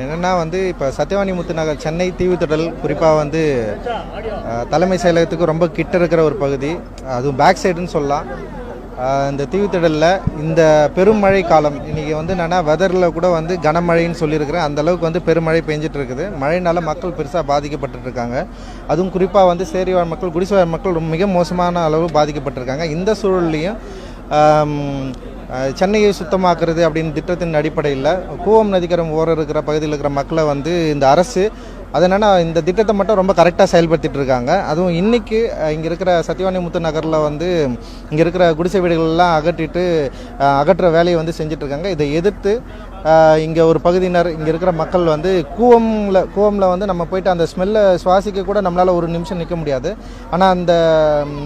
என்னென்னா வந்து இப்போ சத்யவாணி முத்து நகர் சென்னை தீவுத்திடல் குறிப்பாக வந்து தலைமை செயலகத்துக்கு ரொம்ப கிட்ட இருக்கிற ஒரு பகுதி. அதுவும் பேக் சைடுன்னு சொல்லலாம். இந்த தீவுத்திடலில் இந்த பெருமழை காலம் இன்றைக்கி வந்து என்னென்னா வெதரில் கூட வந்து கனமழைன்னு சொல்லியிருக்கிறேன். அந்த அளவுக்கு வந்து பெருமழை பெஞ்சிட்டு இருக்குது மழைனால மக்கள் பெருசாக பாதிக்கப்பட்டுருக்காங்க அதுவும் குறிப்பாக வந்து சேரிவாழ் மக்கள் குடிசைவாழ் மக்கள் ரொம்ப மிக மோசமான அளவு பாதிக்கப்பட்டிருக்காங்க. இந்த சூழல்லையும் சென்னையை சுத்தமாக்குறது அப்படின்னு திட்டத்தின் அடிப்படையில் கூவம் நதிக்கரம் ஓரம் இருக்கிற பகுதியில் இருக்கிற மக்களை வந்து இந்த அரசு அது என்னென்னா இந்த திட்டத்தை மட்டும் ரொம்ப கரெக்டாக செயல்படுத்திட்டு இருக்காங்க. அதுவும் இன்றைக்கு இங்கே இருக்கிற சத்தியவாணி முத்து நகரில் வந்து இங்கே இருக்கிற குடிசை வீடுகள்லாம் அகற்றிட்டு அகற்ற வேலையை வந்து செஞ்சிட்ருக்காங்க இதை எதிர்த்து இங்கே ஒரு பகுதியினர் இங்கே இருக்கிற மக்கள் வந்து கூவமில் கூவமில் வந்து நம்ம போயிட்டு அந்த ஸ்மெல்லை சுவாசிக்க கூட நம்மளால் ஒரு நிமிஷம் நிற்க முடியாது. ஆனால் அந்த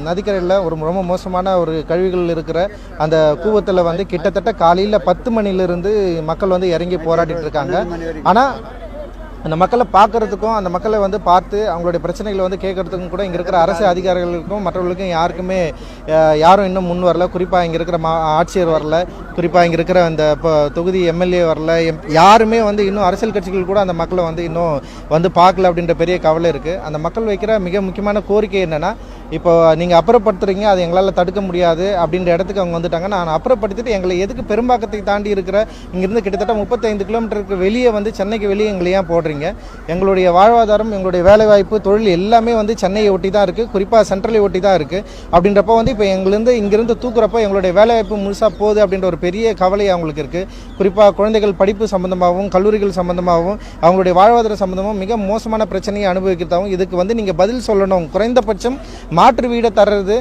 நதிக்கரையில் ஒரு ரொம்ப மோசமான ஒரு கழிவுகள் இருக்கிற அந்த கூவத்தில் வந்து கிட்டத்தட்ட காலையில் பத்து மணிலிருந்து மக்கள் வந்து இறங்கி போராடிட்டு இருக்காங்க. ஆனால் அந்த மக்களை பார்க்கறதுக்கும் அந்த மக்களை வந்து பார்த்து அவங்களுடைய பிரச்சனைகளை வந்து கேட்கறதுக்கும் கூட இங்கே இருக்கிற அரசு அதிகாரிகளுக்கும் மற்றவர்களுக்கும் யாருக்குமே யாரும் இன்னும் முன் வரல. குறிப்பாக இங்கே இருக்கிற மா ஆட்சியர் வரல. குறிப்பாக இங்கே இருக்கிற அந்த இப்போ தொகுதி எம்எல்ஏ வரல. எம் யாருமே வந்து இன்னும் அரசியல் கட்சிகள் கூட அந்த மக்களை வந்து இன்னும் வந்து பார்க்கல அப்படின்ற பெரிய கவலை இருக்குது அந்த மக்கள் வைக்கிற மிக முக்கியமான கோரிக்கை என்னென்னா இப்போ நீங்கள் அப்புறப்படுத்துறீங்க அது எங்களால் தடுக்க முடியாது அப்படின்ற இடத்துக்கு அவங்க வந்துட்டாங்க. நான் அப்புறப்படுத்திட்டு எங்களை எதுக்கு பெரும்பாக்கத்தை தாண்டி இருக்கிற இங்கேருந்து கிட்டத்தட்ட முப்பத்தைந்து கிலோமீட்டருக்கு வெளியே வந்து சென்னைக்கு வெளியே எங்களை ஏன் போடுறீங்க? எங்களுடைய வாழ்வாதாரம் எங்களுடைய வேலைவாய்ப்பு தொழில் எல்லாமே வந்து சென்னையை ஒட்டி தான் இருக்குது குறிப்பாக சென்ட்ரலை ஒட்டி தான் இருக்குது அப்படின்றப்ப வந்து இப்போ எங்கேருந்து இங்கிருந்து தூக்குறப்போ எங்களுடைய வேலைவாய்ப்பு முழுசாக போகுது அப்படின்ற ஒரு பெரிய கவலை அவங்களுக்கு இருக்குது குறிப்பாக குழந்தைகள் படிப்பு சம்மந்தமாகவும் கல்லூரிகள் சம்மந்தமாகவும் அவங்களுடைய வாழ்வாதார சம்மந்தமாகவும் மிக மோசமான பிரச்சனையை அனுபவிக்கிறதாகவும் இதுக்கு வந்து நீங்கள் பதில் சொல்லணும். குறைந்தபட்சம் மாற்று வீடை தர்றது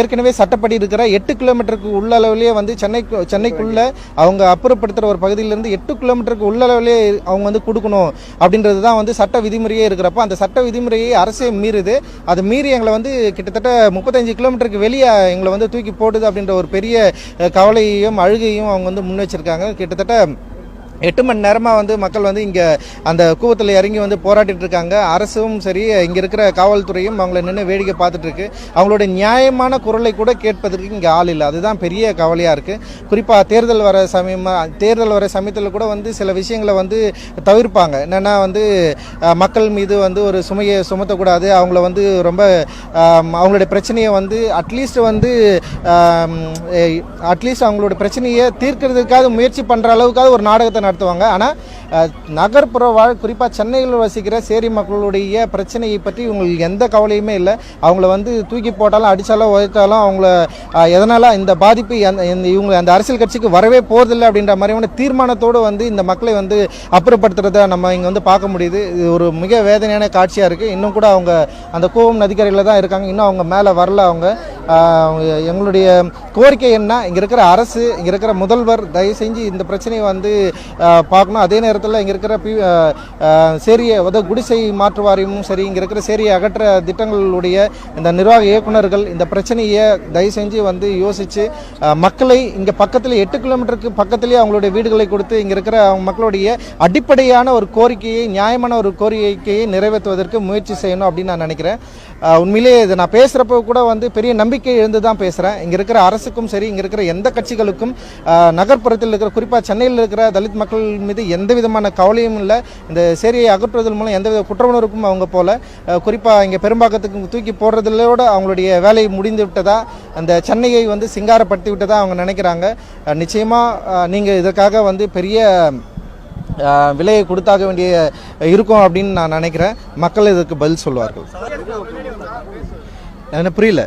ஏற்கனவே சட்டப்படி இருக்கிற எட்டு கிலோமீட்டருக்கு உள்ளளவுலேயே வந்து சென்னை சென்னைக்குள்ளே அவங்க அப்புறப்படுத்துகிற ஒரு பகுதியிலேருந்து எட்டு கிலோமீட்டருக்கு உள்ள அளவிலே அவங்க வந்து கொடுக்கணும். அப்படின்றது தான் வந்து சட்ட விதிமுறையே இருக்கிறப்ப அந்த சட்ட விதிமுறையை அரசே மீறுது. அது மீறி எங்களை வந்து கிட்டத்தட்ட முப்பத்தஞ்சு கிலோமீட்டருக்கு வெளியே எங்களை வந்து தூக்கி போடுது அப்படின்ற ஒரு பெரிய கவலையையும் அழுகையும் அவங்க வந்து முன் வச்சிருக்காங்க. கிட்டத்தட்ட எட்டு மணி நேரமாக வந்து மக்கள் வந்து இங்கே அந்த கூவத்தில் இறங்கி வந்து போராடிட்டு இருக்காங்க. அரசும் சரி இங்கே இருக்கிற காவல்துறையும் அவங்கள நின்று வேடிக்கை பார்த்துட்ருக்கு அவங்களுடைய அவங்களோட நியாயமான குரலை கூட கேட்பதற்கு இங்கே ஆள் இல்லை. அதுதான் பெரிய கவலையாக இருக்குது குறிப்பாக தேர்தல் வர சமயமாக தேர்தல் வர சமயத்தில் கூட வந்து சில விஷயங்களை வந்து தவிர்ப்பாங்க. என்னென்னா வந்து மக்கள் மீது வந்து ஒரு சுமையை சுமத்தக்கூடாது. அவங்கள வந்து ரொம்ப அவங்களுடைய பிரச்சனையை வந்து அட்லீஸ்ட் வந்து அட்லீஸ்ட் அவங்களோட பிரச்சனையை தீர்க்கிறதுக்காக முயற்சி பண்ணுற அளவுக்காக ஒரு நாடகத்தை நடத்துவாங்க. ஆனால் நகர்ப்புற வாழ் குறிப்பாக சென்னையில் வசிக்கிற சேரி மக்களுடைய பிரச்சனையை பற்றி இவங்களுக்கு எந்த கவலையுமே இல்லை. அவங்கள வந்து தூக்கி போட்டாலும் அடித்தாலும் உதைத்தாலும் அவங்கள எதனால் இந்த பாதிப்பு அந்த இந்த இவங்க அந்த அரசியல் கட்சிக்கு வரவே போகிறதில்லை அப்படின்ற மாதிரியான தீர்மானத்தோடு வந்து இந்த மக்களை வந்து அப்புறப்படுத்துறத நம்ம இங்கே வந்து பார்க்க முடியுது. இது ஒரு மிக வேதனையான காட்சியாக இருக்குது இன்னும் கூட அவங்க அந்த கோவம் நதிக்கரையில் தான் இருக்காங்க. இன்னும் அவங்க மேலே வரல அவங்க. எங்களுடைய கோரிக்கை என்ன? இங்கே இருக்கிற அரசு இங்கே இருக்கிற முதல்வர் தயவு செஞ்சு இந்த பிரச்சனையை வந்து பார்க்கணும். அதே நேரத்தில் இங்கே இருக்கிற பி சேரியை அதாவது குடிசை மாற்று வாரியமும் சரி இங்கே இருக்கிற சேரியை அகற்ற திட்டங்களுடைய இந்த நிர்வாக இயக்குனர்கள் இந்த பிரச்சனையை தயவு செஞ்சு வந்து யோசித்து மக்களை இங்கே பக்கத்தில் எட்டு கிலோமீட்டருக்கு பக்கத்துலேயே அவங்களுடைய வீடுகளை கொடுத்து இங்கே இருக்கிற அவங்க மக்களுடைய அடிப்படையான ஒரு கோரிக்கையை நியாயமான ஒரு கோரிக்கையை நிறைவேற்றுவதற்கு முயற்சி செய்யணும் அப்படின்னு நான் நினைக்கிறேன். உண்மையிலேயே இதை இது நான் பேசுகிறப்ப கூட வந்து பெரிய நம்பிக்கை இருந்து தான் பேசுகிறேன் இங்கே இருக்கிற அரசுக்கும் சரி இங்கே இருக்கிற எந்த கட்சிகளுக்கும் நகர்ப்புறத்தில் இருக்கிற குறிப்பாக சென்னையில் இருக்கிற தலித் மக்கள் மீது எந்த விதமான கவலையும் இல்லை. இந்த சேரியை அகற்றுவதன் மூலம் எந்தவித குற்ற உணர்வுக்கும் அவங்க போல. குறிப்பாக இங்கே பெரும்பாக்கத்துக்கு தூக்கி போடுறதுலோட அவங்களுடைய வேலை முடிந்து விட்டதா அந்த சென்னையை வந்து சிங்காரப்படுத்தி விட்டதா அவங்க நினைக்கிறாங்க. அஹ், நிச்சயமா அஹ், நீங்க இதற்காக வந்து பெரிய விலையை கொடுத்தாக வேண்டிய இருக்கும் அப்படின்னு நான் நினைக்கிறேன். மக்கள் இதுக்கு பதில் சொல்வார்கள். எனக்கு புரியல.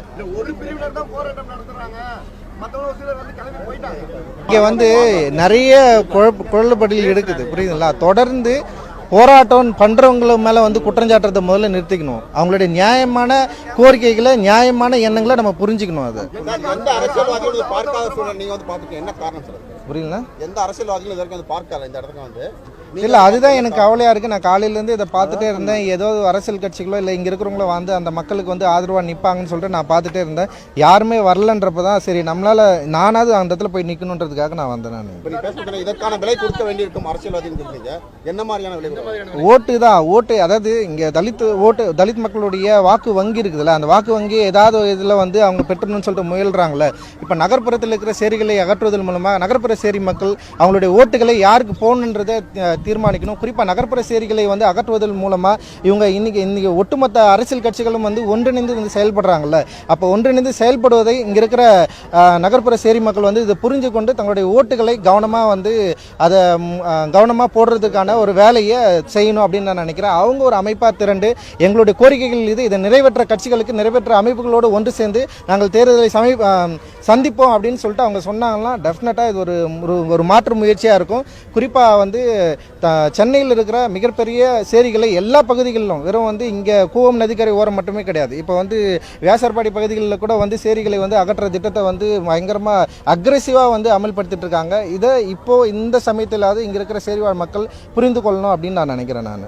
இங்கே வந்து நிறைய குழப்ப குழப்படிகள் இருக்குது புரியுதுங்களா? தொடர்ந்து போராட்டம் பண்ணுறவங்கள மேலே வந்து குற்றஞ்சாட்டுறதை முதல்ல நிறுத்திக்கணும். அவங்களுடைய நியாயமான கோரிக்கைகளை நியாயமான எண்ணங்களை நம்ம புரிஞ்சுக்கணும் அது. எந்த அரசியல்வாதிகளும் இதை பார்க்காத சூழல் நீங்க வந்து பாத்துக்கீங்க என்ன காரணம் சார் புரியுங்களா எந்த அரசியல்வாதிகளும் இது வரைக்கும் வந்து பார்க்கல இந்த இடத்துக்கு வந்து? இல்லை அதுதான் எனக்கு கவலையாக இருக்குது நான் காலையிலேருந்து இதை பார்த்துட்டே இருந்தேன். ஏதோ அரசியல் கட்சிகளோ இல்லை இங்கே இருக்கிறவங்களோ வந்து அந்த மக்களுக்கு வந்து ஆதரவாக நிற்பாங்கன்னு சொல்லிட்டு நான் பார்த்துட்டே இருந்தேன். யாருமே வரலன்றப்ப தான் சரி நம்மளால் நானாவது அந்த இடத்துல போய் நிற்கணுன்றதுக்காக நான் வந்தேன் நான். இதற்கான விலை கொடுக்க வேண்டியிருக்கும் அரசியல்வாதின்னு சொல்றீங்க என்ன மாதிரியான விலை ஓட்டு தான் ஓட்டு. அதாவது இங்கே தலித் ஓட்டு தலித் மக்களுடைய வாக்கு வங்கி இருக்குதுல்ல அந்த வாக்கு வங்கி ஏதாவது இதில் வந்து அவங்க பெற்றணும்னு சொல்லிட்டு முயல்றாங்களே இப்போ நகர்ப்புறத்தில் இருக்கிற சேரிகளை அகற்றுவதன் மூலமாக நகர்ப்புற சேரி மக்கள் அவங்களுடைய ஓட்டுகளை யாருக்கு போகணுன்றதை தீர்மானிக்கணும். குறிப்பாக நகர்ப்புற சேரிகளை வந்து அகற்றுவதன் மூலமாக இவங்க இன்னைக்கு இன்னைக்கு ஒட்டுமொத்த அரசியல் கட்சிகளும் வந்து ஒன்றிணைந்து வந்து செயல்படுறாங்கல்ல. அப்போ ஒன்றிணைந்து செயல்படுவதை இங்கே இருக்கிற நகர்ப்புற சேரி மக்கள் வந்து இதை புரிஞ்சு கொண்டு தங்களுடைய ஓட்டுகளை கவனமாக வந்து அதை கவனமாக போடுறதுக்கான ஒரு வேலையை செய்யணும் அப்படின்னு நான் நினைக்கிறேன். அவங்க ஒரு அமைப்பாக திரண்டு எங்களுடைய கோரிக்கைகள் இது இதை நிறைவேற்ற கட்சிகளுக்கு நிறைவேற்ற அமைப்புகளோடு ஒன்று சேர்ந்து நாங்கள் தேர்தலை சமீ சந்திப்போம் அப்படின்னு சொல்லிட்டு அவங்க சொன்னாங்கன்னா டெஃபினட்டாக இது ஒரு ஒரு மாற்று முயற்சியாக இருக்கும். குறிப்பாக வந்து த சென்னையில் இருக்கிற மிகப்பெரிய சேரிகளை எல்லா பகுதிகளிலும் வெறும் வந்து இங்கே கூவம் நதிக்கரை ஓரம் மட்டுமே கிடையாது. இப்போ வந்து வியாசர்பாடி பகுதிகளில் கூட வந்து சேரிகளை வந்து அகற்ற திட்டத்தை வந்து பயங்கரமாக அக்ரெசிவாக வந்து அமல்படுத்திட்டு இருக்காங்க. இதை இப்போது இந்த சமயத்திலாவது இங்கே இருக்கிற சேரிவாழ் மக்கள் புரிந்து கொள்ளணும் அப்படின்னு நான் நினைக்கிறேன் நான்.